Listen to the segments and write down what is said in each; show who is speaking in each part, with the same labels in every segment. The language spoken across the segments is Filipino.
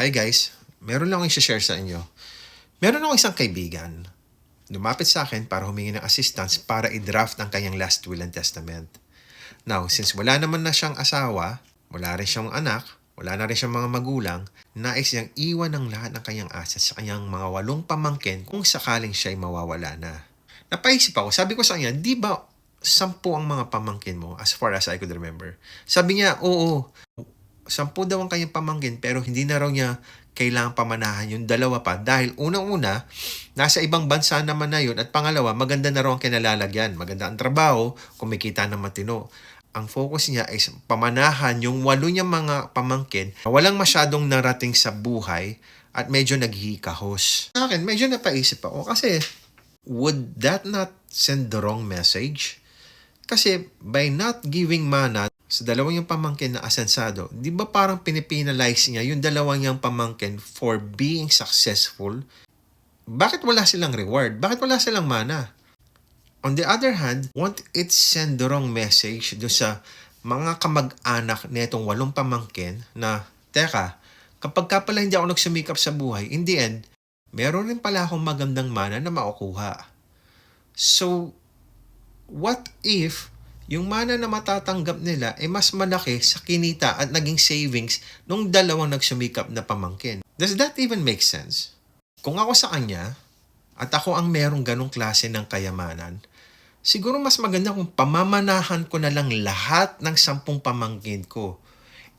Speaker 1: Hi guys, meron lang akong share sa inyo. Meron akong isang kaibigan. Lumapit sa akin para humingi ng assistance para i-draft ang kanyang last will and testament. Now, since wala naman na siyang asawa, wala rin siyang anak, wala na rin siyang mga magulang, nais niyang iwan ng lahat ng kanyang assets sa kanyang mga walong pamangkin kung sakaling siya'y mawawala na. Napaisip ako, sabi ko sa kanya, di ba sampu ang mga pamangkin mo as far as I could remember? Sabi niya, oo, sampu daw ang kanyang pamangkin pero hindi na raw niya kailangang pamanahan yung dalawa pa dahil unang-una, nasa ibang bansa naman na yun at pangalawa, maganda na raw ang kinalalagyan. Maganda ang trabaho, kumikita ng matino. Ang focus niya is pamanahan yung walo niyang mga pamangkin walang masyadong narating sa buhay at medyo naghihikahos. Sa akin, medyo napaisip ako kasi would that not send the wrong message? Kasi by not giving mana sa dalawang yung pamangkin na asensado, di ba parang pinipinalize niya yung dalawang yung pamangkin for being successful? Bakit wala silang reward? Bakit wala silang mana? On the other hand, won't it send the wrong message do sa mga kamag-anak nitong walong pamangkin na, teka, kapag ka pala hindi ako nagsumikap sa buhay, in the end, meron rin pala akong magandang mana na makukuha. So, what if yung mana na matatanggap nila ay mas malaki sa kinita at naging savings nung dalawang nagsumikap na pamangkin? Does that even make sense? Kung ako sa kanya, at ako ang merong ganong klase ng kayamanan, siguro mas maganda kung pamamanahan ko na lang lahat ng sampung pamangkin ko.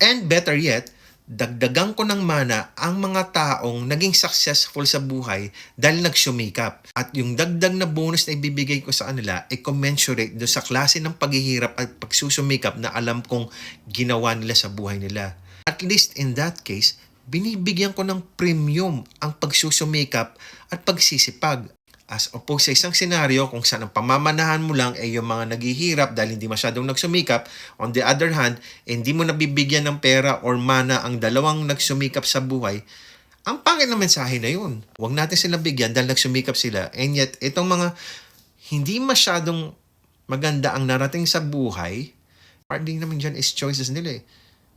Speaker 1: And better yet, dagdagan ko ng mana ang mga taong naging successful sa buhay dahil nagsumikap. At yung dagdag na bonus na ibibigay ko sa kanila ay commensurate do sa klase ng paghihirap at pagsusumikap na alam kong ginawa nila sa buhay nila. At least in that case, binibigyan ko ng premium ang pagsusumikap at pagsisipag. As opposed sa isang senaryo kung saan ang pamamanahan mo lang ay yung mga naghihirap dahil hindi masyadong nagsumikap. On the other hand, hindi mo nabibigyan ng pera or mana ang dalawang nagsumikap sa buhay. Ang pangit na mensahe na yun. Huwag natin sila bigyan dahil nagsumikap sila. And yet, itong mga hindi masyadong maganda ang narating sa buhay, part din naman dyan is choices nila eh.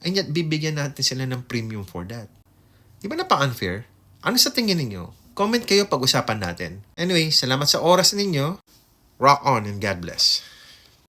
Speaker 1: And yet, bibigyan natin sila ng premium for that. Di ba napa-unfair? Ano sa tingin ninyo? Comment kayo pag-usapan natin. Anyway, salamat sa oras ninyo. Rock on and God bless.